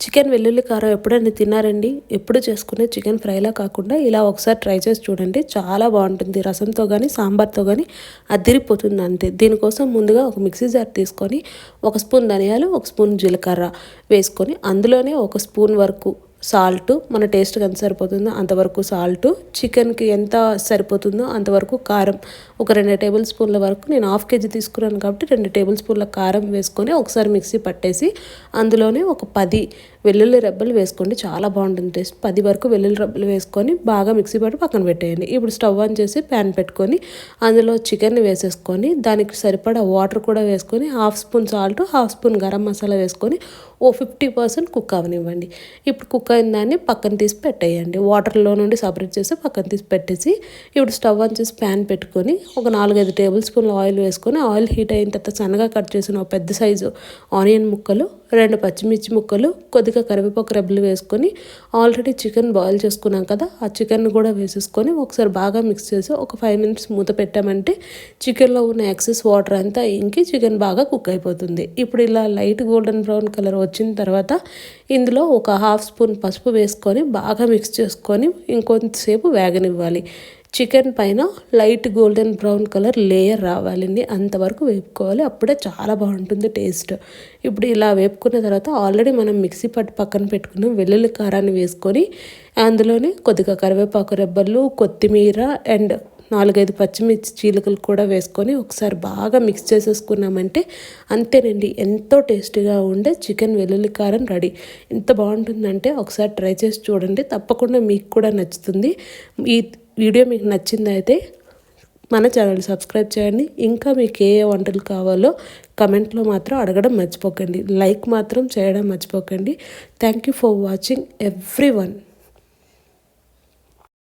Chicken వెల్లుల్లి కారం ఎప్పుడైనా తిన్నారండి? ఎప్పుడు చేసుకునే చికెన్ ఫ్రైలా కాకుండా ఇలా ఒకసారి ట్రై చేసి చూడండి. చాలా బాగుంటుంది. రసంతో కానీ సాంబార్తో కానీ అదిరిపోతుంది అంతే. దీనికోసం ముందుగా ఒక మిక్సీ జార్ తీసుకొని ఒక స్పూన్ ధనియాలు ఒక స్పూన్ జీలకర్ర వేసుకొని అందులోనే ఒక స్పూన్ వరకు సాల్ట్ మన టేస్ట్కి ఎంత సరిపోతుందో అంతవరకు సాల్ట్. చికెన్కి ఎంత సరిపోతుందో అంతవరకు కారం. ఒక రెండు టేబుల్ స్పూన్ల వరకు నేను హాఫ్ కేజీ తీసుకున్నాను కాబట్టి రెండు టేబుల్ స్పూన్ల కారం వేసుకొని ఒకసారి మిక్సీ పట్టేసి అందులోనే ఒక పది వెల్లుల్లి రెబ్బలు వేసుకోండి. చాలా బాగుంటుంది టేస్ట్. పది వరకు వెల్లుల్లి రెబ్బలు వేసుకొని బాగా మిక్సీ పట్టి పక్కన పెట్టేయండి. ఇప్పుడు స్టవ్ ఆన్ చేసి ప్యాన్ పెట్టుకొని అందులో చికెన్ వేసేసుకొని దానికి సరిపడా వాటర్ కూడా వేసుకొని half spoon salt half spoon garam masala వేసుకొని ఓ ఫిఫ్టీ పర్సెంట్ కుక్ అవనివ్వండి. ఇప్పుడు కుక్ అయిన దాన్ని పక్కన తీసి పెట్టేయండి. వాటర్లో నుండి సపరేట్ చేసి పక్కన తీసి పెట్టేసి ఇప్పుడు స్టవ్ ఆన్ చేసి ప్యాన్ పెట్టుకొని ఒక నాలుగైదు టేబుల్ స్పూన్ల ఆయిల్ వేసుకొని ఆయిల్ హీట్ అయిన తర్వాత సన్నగా కట్ చేసిన ఒక పెద్ద సైజు ఆనియన్ ముక్కలు రెండు పచ్చిమిర్చి ముక్కలు కొద్దిగా కరివేపాకు రెబ్బలు వేసుకొని ఆల్రెడీ చికెన్ బాయిల్ చేసుకున్నాం కదా ఆ చికెన్ కూడా వేసేసుకొని ఒకసారి బాగా మిక్స్ చేసి ఒక ఫైవ్ మినిట్స్ మూత పెట్టామంటే చికెన్లో ఉన్న ఎక్సెస్ వాటర్ అంతా ఇంకి చికెన్ బాగా కుక్ అయిపోతుంది. ఇప్పుడు ఇలా లైట్ గోల్డెన్ బ్రౌన్ కలర్ వచ్చిన తర్వాత ఇందులో ఒక హాఫ్ స్పూన్ పసుపు వేసుకొని బాగా మిక్స్ చేసుకొని ఇంకొంతసేపు వేగనివ్వాలి. చికెన్ పైన light golden brown colour layer రావాలండి. అంతవరకు వేపుకోవాలి. అప్పుడే చాలా బాగుంటుంది టేస్ట్. ఇప్పుడు ఇలా వేపుకున్న తర్వాత ఆల్రెడీ మనం మిక్సీ పట్టు పక్కన పెట్టుకున్న వెల్లుల్లి కారాన్ని వేసుకొని అందులోనే కొద్దిగా కరివేపాకు రెబ్బలు కొత్తిమీర అండ్ నాలుగైదు పచ్చిమిర్చి చీలకలు కూడా వేసుకొని ఒకసారి బాగా మిక్స్ చేసేసుకున్నామంటే అంతేనండి. ఎంతో టేస్టీగా ఉండే చికెన్ వెల్లుల్లి కారం రెడీ. ఎంత బాగుంటుందంటే ఒకసారి ట్రై చేసి చూడండి. తప్పకుండా మీకు కూడా నచ్చుతుంది. ఈ వీడియో మీకు నచ్చిందైతే మన ఛానల్ సబ్స్క్రైబ్ చేయండి. ఇంకా మీకు ఏ ఏ వంటలు కావాలో కమెంట్లో మాత్రం అడగడం మర్చిపోకండి. లైక్ మాత్రం చేయడం మర్చిపోకండి. Thank you for watching everyone